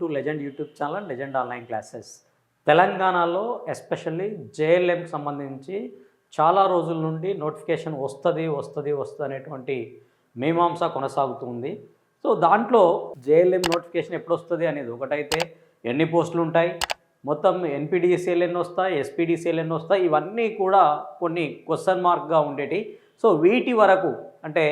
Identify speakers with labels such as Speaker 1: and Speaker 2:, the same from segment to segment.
Speaker 1: To legend YouTube channel legend online classes. తెలంగాణలో especially జేఎల్ఎంకి సంబంధించి చాలా రోజుల నుండి నోటిఫికేషన్ వస్తుంది వస్తుంది వస్తుంది అనేటువంటి మీమాంస కొనసాగుతుంది. సో దాంట్లో జేఎల్ఎం నోటిఫికేషన్ ఎప్పుడు వస్తుంది అనేది ఒకటైతే ఎన్ని పోస్టులు ఉంటాయి మొత్తం ఎన్పిడిసిఎల్ ఎన్ని వస్తాయి ఎస్పీడీసీఎల్ ఎన్ని వస్తాయి ఇవన్నీ కూడా కొన్ని క్వశ్చన్ మార్క్గా ఉండేటి. సో వీటి వరకు అంటే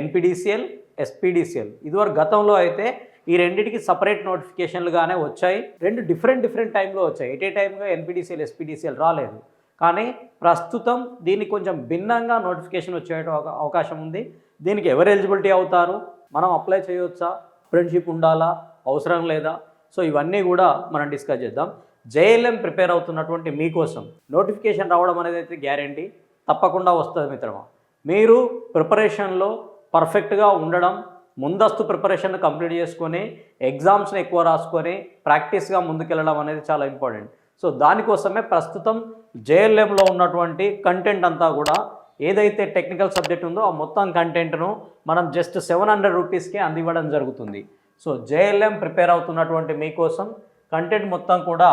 Speaker 1: ఎన్పిడిసిఎల్ ఎస్పీడీసీఎల్. ఇదివరకు గతంలో అయితే ఈ రెండింటికి సపరేట్ నోటిఫికేషన్లుగానే వచ్చాయి. రెండు డిఫరెంట్ డిఫరెంట్ టైంలో వచ్చాయి. ఎట్ ఏ టైంగా ఎన్పిడిసిఎల్ ఎస్పీడీసీఎల్ రాలేదు. కానీ ప్రస్తుతం దీనికి కొంచెం భిన్నంగా నోటిఫికేషన్ వచ్చే అవకాశం ఉంది. దీనికి ఎవరు ఎలిజిబిలిటీ అవుతారు? మనం అప్లై చేయవచ్చా ఫ్రెండ్షిప్ ఉండాలా? అవసరం లేదా? సో ఇవన్నీ కూడా మనం డిస్కస్ చేద్దాం. జేఎల్ఎం ప్రిపేర్ అవుతున్నటువంటి మీకోసం నోటిఫికేషన్ రావడం అనేది అయితే గ్యారంటీ తప్పకుండా వస్తుంది మిత్రమా. మీరు ప్రిపరేషన్లో పర్ఫెక్ట్గా ఉండడం ముందస్తు ప్రిపరేషన్ కంప్లీట్ చేసుకొని ఎగ్జామ్స్ని ఎక్కువ రాసుకొని ప్రాక్టీస్గా ముందుకెళ్ళడం అనేది చాలా ఇంపార్టెంట్. సో దానికోసమే ప్రస్తుతం జేఎల్ఎంలో ఉన్నటువంటి కంటెంట్ అంతా కూడా ఏదైతే టెక్నికల్ సబ్జెక్ట్ ఉందో ఆ మొత్తం కంటెంట్ను మనం జస్ట్ సెవెన్ హండ్రెడ్ రూపీస్కే అందివ్వడం జరుగుతుంది. సో జేఎల్ఎం ప్రిపేర్ అవుతున్నటువంటి మీకోసం కంటెంట్ మొత్తం కూడా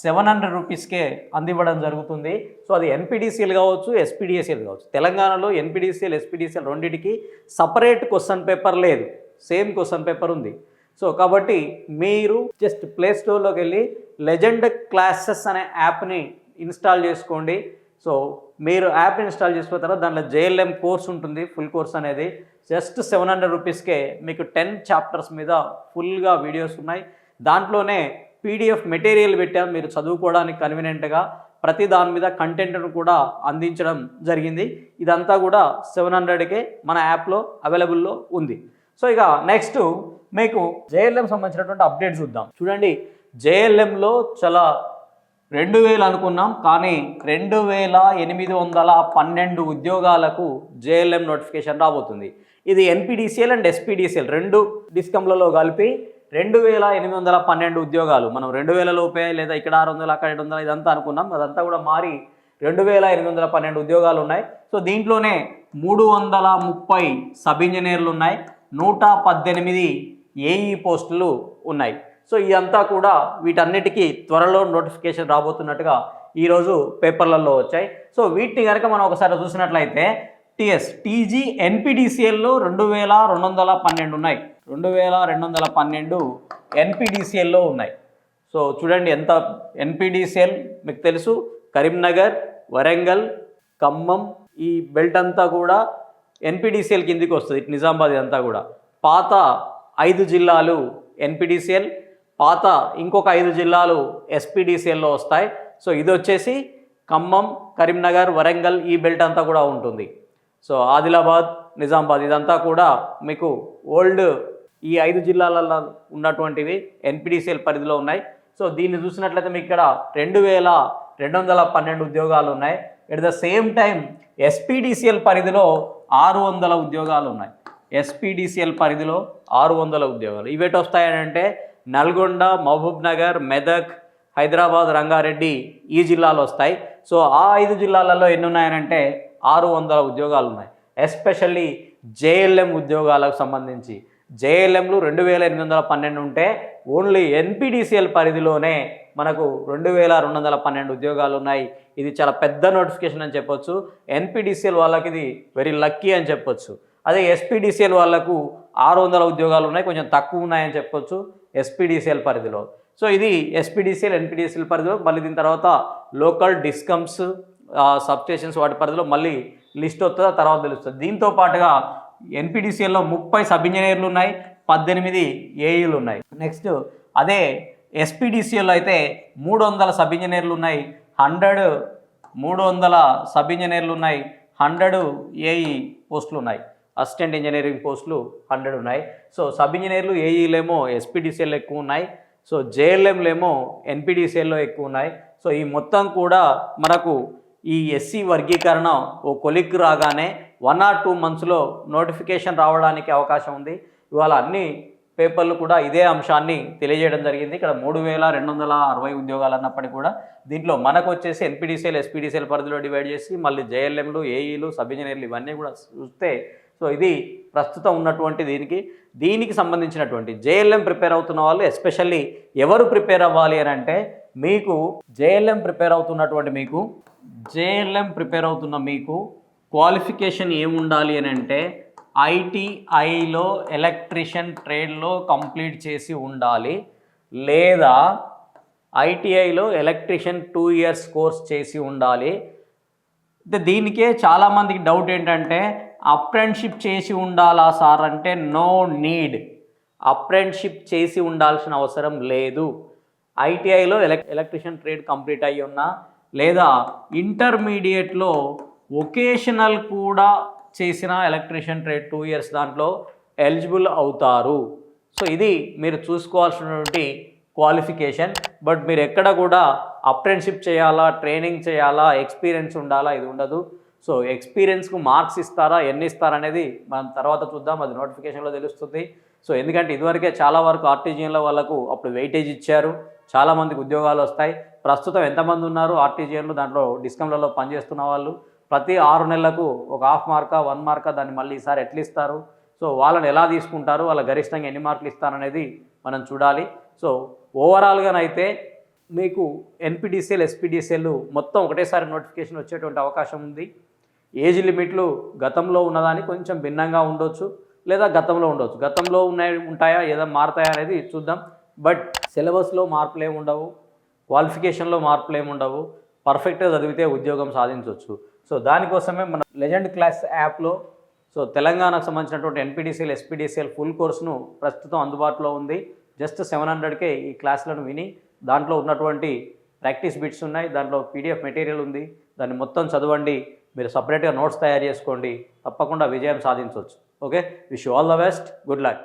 Speaker 1: సెవెన్ హండ్రెడ్ రూపీస్కే అందివ్వడం జరుగుతుంది. సో అది ఎన్పిడిసిఎల్ కావచ్చు ఎస్పీడిఎస్ఎల్ కావచ్చు. తెలంగాణలో ఎన్పిడిసిఎల్ ఎస్పీడిసిఎల్ రెండింటికి సపరేట్ క్వశ్చన్ పేపర్ లేదు. సేమ్ క్వశ్చన్ పేపర్ ఉంది. సో కాబట్టి మీరు జస్ట్ ప్లే స్టోర్లోకి వెళ్ళి లెజెండ్ క్లాసెస్ అనే యాప్ని ఇన్స్టాల్ చేసుకోండి. సో మీరు యాప్ ఇన్స్టాల్ చేసుకున్న తర్వాత దాంట్లో జేఎల్ఎం కోర్స్ ఉంటుంది ఫుల్ కోర్స్ అనేది. జస్ట్ సెవెన్ హండ్రెడ్ రూపీస్కే మీకు టెన్ చాప్టర్స్ మీద ఫుల్గా వీడియోస్ ఉన్నాయి. దాంట్లోనే పీడిఎఫ్ మెటీరియల్ పెట్టాం మీరు చదువుకోవడానికి కన్వీనియంట్గా ప్రతి దాని మీద కంటెంట్ను కూడా అందించడం జరిగింది. ఇదంతా కూడా సెవెన్ హండ్రెడ్కే మన యాప్లో అవైలబుల్లో ఉంది. సో ఇక నెక్స్ట్ మీకు జేఎల్ఎం సంబంధించినటువంటి అప్డేట్ చూద్దాం. చూడండి జేఎల్ఎంలో చాలా రెండు వేలు అనుకున్నాం కానీ రెండు వేల ఎనిమిది వందల పన్నెండు ఉద్యోగాలకు జేఎల్ఎం నోటిఫికేషన్ రాబోతుంది. ఇది ఎన్పిడిసిఎల్ అండ్ ఎస్పీడీసీఎల్ రెండు డిస్కంలలో కలిపి రెండు వేల ఎనిమిది వందల పన్నెండు ఉద్యోగాలు. మనం రెండు వేల లోపే లేదా ఇక్కడ ఆరు వందలు అక్కడ ఏడు వందలు ఇదంతా అనుకున్నాం. అదంతా కూడా మారి రెండు వేల ఎనిమిది వందల పన్నెండు ఉద్యోగాలు ఉన్నాయి. సో దీంట్లోనే మూడు వందల ముప్పై సబ్ ఇంజనీర్లు ఉన్నాయి. నూట పద్దెనిమిది ఏఈ పోస్టులు ఉన్నాయి. సో ఇదంతా కూడా వీటన్నిటికీ త్వరలో నోటిఫికేషన్ రాబోతున్నట్టుగా ఈరోజు పేపర్లలో వచ్చాయి. సో వీటిని కనుక మనం ఒకసారి చూసినట్లయితే టిఎస్ టీజీ ఎన్పిడిసిఎల్లో రెండు వేల రెండు వందల పన్నెండు ఉన్నాయి. రెండు వేల రెండు వందల పన్నెండు ఎన్పిడిసిఎల్లో ఉన్నాయి. సో చూడండి ఎంత ఎన్పిడిసిఎల్ మీకు తెలుసు. కరీంనగర్ వరంగల్ ఖమ్మం ఈ బెల్ట్ అంతా కూడా ఎన్పిడిసిఎల్ కిందికి వస్తుంది. నిజామాబాద్ అంతా కూడా. పాత ఐదు జిల్లాలు ఎన్పిడిసిఎల్ పాత ఇంకొక ఐదు జిల్లాలు ఎస్పీడీసీఎల్లో వస్తాయి. సో ఇది వచ్చేసి ఖమ్మం కరీంనగర్ వరంగల్ ఈ బెల్ట్ అంతా కూడా ఉంటుంది. సో ఆదిలాబాద్ నిజామాబాద్ ఇదంతా కూడా మీకు ఓల్డ్ ఈ ఐదు జిల్లాలలో ఉన్నటువంటివి ఎన్పిడిసిఎల్ పరిధిలో ఉన్నాయి. సో దీన్ని చూసినట్లయితే మీకు ఇక్కడ రెండు వేల రెండు వందల పన్నెండు ఉద్యోగాలు ఉన్నాయి. At the same time SPDCL పరిధిలో ఆరు వందల ఉద్యోగాలు ఉన్నాయి. ఎస్పీడిసిఎల్ పరిధిలో ఆరు వందల ఉద్యోగాలు. ఇవేటి వస్తాయనంటే నల్గొండ మహబూబ్ నగర్ మెదక్ హైదరాబాద్ రంగారెడ్డి ఈ జిల్లాలు వస్తాయి. సో ఆ ఐదు జిల్లాలలో ఎన్ని ఉన్నాయనంటే ఆరు వందల ఉద్యోగాలు ఉన్నాయి ఎస్పెషల్లీ జేఎల్ఎం ఉద్యోగాలకు సంబంధించి. జేఎల్ఎంలు రెండు వేల ఎనిమిది వందల పన్నెండు ఉంటే ఓన్లీ ఎన్పిడిసిఎల్ పరిధిలోనే మనకు రెండు వేల రెండు వందల పన్నెండు ఉద్యోగాలు ఉన్నాయి ఇది చాలా పెద్ద నోటిఫికేషన్ అని చెప్పొచ్చు. ఎన్పిడిసిఎల్ వాళ్ళకి ఇది వెరీ లక్కీ అని చెప్పొచ్చు. అదే ఎస్పీడిసిఎల్ వాళ్ళకు ఆరు వందల ఉద్యోగాలు ఉన్నాయి కొంచెం తక్కువ ఉన్నాయని చెప్పొచ్చు ఎస్పీడీసీఎల్ పరిధిలో. సో ఇది ఎస్పీడిసిఎల్ ఎన్పిడిసిఎల్ పరిధిలో. మళ్ళీ దీని తర్వాత లోకల్ డిస్కమ్స్ సబ్స్టేషన్స్ వాటి పరిధిలో మళ్ళీ లిస్ట్ వస్తుంది? తర్వాత తెలుస్తుంది. దీంతో పాటుగా ఎన్పిడిసిఎల్లో ముప్పై సబ్ ఇంజనీర్లు ఉన్నాయి పద్దెనిమిది ఏఈలు ఉన్నాయి. నెక్స్ట్ అదే ఎస్పిడిసిఎల్లో అయితే మూడు వందల సబ్ ఇంజనీర్లు ఉన్నాయి హండ్రెడ్ మూడు వందల సబ్ ఇంజనీర్లు ఉన్నాయి హండ్రెడ్ ఏఈ పోస్టులు ఉన్నాయి. అసిస్టెంట్ ఇంజనీరింగ్ పోస్టులు హండ్రెడ్ ఉన్నాయి. సో సబ్ ఇంజనీర్లు ఏఈలేమో ఎస్పిడిసిఎల్ ఎక్కువ ఉన్నాయి. సో జేఎల్ఎంలేమో ఎన్పిడిసిఎల్లో ఎక్కువ ఉన్నాయి. సో ఈ మొత్తం కూడా మనకు ఈ ఎస్సీ వర్గీకరణ ఓ కొలిక్ రాగానే వన్ ఆర్ టూ మంత్స్లో నోటిఫికేషన్ రావడానికి అవకాశం ఉంది. ఇవాళ అన్ని పేపర్లు కూడా ఇదే అంశాన్ని తెలియజేయడం జరిగింది. ఇక్కడ మూడు వేల రెండు వందల అరవై ఉద్యోగాలు అన్నప్పటికీ కూడా దీంట్లో మనకు వచ్చేసి ఎన్పిడిసిఎల్ ఎస్పీడీసీఎల్ పరిధిలో డివైడ్ చేసి మళ్ళీ జేఎల్ఎంలు ఏఈలు సబ్ ఇంజనీర్లు ఇవన్నీ కూడా చూస్తే సో సో ఇది ప్రస్తుతం ఉన్నటువంటి దీనికి దీనికి సంబంధించినటువంటి జేఎల్ఎం ప్రిపేర్ అవుతున్న వాళ్ళు ఎస్పెషల్లీ ఎవరు ప్రిపేర్ అవ్వాలి అని అంటే మీకు జేఎల్ఎం ప్రిపేర్ అవుతున్నటువంటి మీకు జేఎల్ఎం ప్రిపేర్ అవుతున్న మీకు క్వాలిఫికేషన్ ఏముండాలి అని అంటే ఐటీఐలో ఎలక్ట్రిషియన్ ట్రేడ్లో కంప్లీట్ చేసి ఉండాలి. లేదా ఐటీఐలో ఎలక్ట్రిషియన్ టూ ఇయర్స్ కోర్స్ చేసి ఉండాలి. అయితే దీనికే చాలామందికి డౌట్ ఏంటంటే అప్రెంట్షిప్ చేసి ఉండాలా సార్ అంటే నో నీడ్. అప్రెంట్షిప్ చేసి ఉండాల్సిన అవసరం లేదు. ఐటీఐలో ఎలక్ ఎలక్ట్రిషియన్ ట్రేడ్ కంప్లీట్ అయ్యి ఉన్నా లేదా ఇంటర్మీడియట్లో వొకేషనల్ కూడా చేసిన ఎలక్ట్రీషియన్ ట్రేడ్ టూ ఇయర్స్ దాంట్లో ఎలిజిబుల్ అవుతారు. సో ఇది మీరు చూసుకోవాల్సినటువంటి క్వాలిఫికేషన్. బట్ మీరు ఎక్కడ కూడా అప్రెంటిషిప్ చేయాలా ట్రైనింగ్ చేయాలా ఎక్స్పీరియన్స్ ఉండాలా ఇది ఉండదు. సో ఎక్స్పీరియన్స్కు మార్క్స్ ఇస్తారా ఎన్ని ఇస్తారా అనేది మనం తర్వాత చూద్దాం. అది నోటిఫికేషన్లో తెలుస్తుంది. సో ఎందుకంటే ఇదివరకే చాలా వరకు ఆర్టీజీఎన్ల వాళ్ళకు అప్పుడు వెయిటేజ్ ఇచ్చారు. చాలామందికి ఉద్యోగాలు వస్తాయి. ప్రస్తుతం ఎంతమంది ఉన్నారు? ఆర్టీజీఎన్లు దాంట్లో డిస్కంలలో పనిచేస్తున్న వాళ్ళు ప్రతి ఆరు నెలలకు ఒక హాఫ్ మార్కా వన్ మార్కా దాన్ని మళ్ళీ ఈసారి ఎట్లా ఇస్తారు. సో వాళ్ళని ఎలా తీసుకుంటారు? వాళ్ళ గరిష్టంగా ఎన్ని మార్కులు ఇస్తారనేది మనం చూడాలి. సో ఓవరాల్గానైతే మీకు ఎన్పిడిసిఎల్ ఎస్పీడిసిఎల్ మొత్తం ఒకటేసారి నోటిఫికేషన్ వచ్చేటువంటి అవకాశం ఉంది. ఏజ్ లిమిట్లు గతంలో ఉన్నదాన్ని కొంచెం భిన్నంగా ఉండొచ్చు లేదా గతంలో ఉండొచ్చు. గతంలో ఉన్నాయి ఉంటాయా ఏదో మారుతాయా అనేది చూద్దాం. బట్ సిలబస్లో మార్పులు ఏమి ఉండవు క్వాలిఫికేషన్లో మార్పులు ఏమి ఉండవు పర్ఫెక్ట్గా చదివితే ఉద్యోగం సాధించవచ్చు సో దానికోసమే మన లెజెండ్ క్లాస్ యాప్లో సో తెలంగాణకు సంబంధించినటువంటి ఎన్పిడిసిఎల్ ఎస్పీడిసిఎల్ ఫుల్ కోర్సును ప్రస్తుతం అందుబాటులో ఉంది. జస్ట్ సెవెన్ హండ్రెడ్కే ఈ క్లాసులను విని దాంట్లో ఉన్నటువంటి ప్రాక్టీస్ బిట్స్ ఉన్నాయి దాంట్లో పీడిఎఫ్ మెటీరియల్ ఉంది దాన్ని మొత్తం చదవండి మీరు సపరేట్గా నోట్స్ తయారు చేసుకోండి తప్పకుండా విజయం సాధించవచ్చు okay? Wish all the best good luck.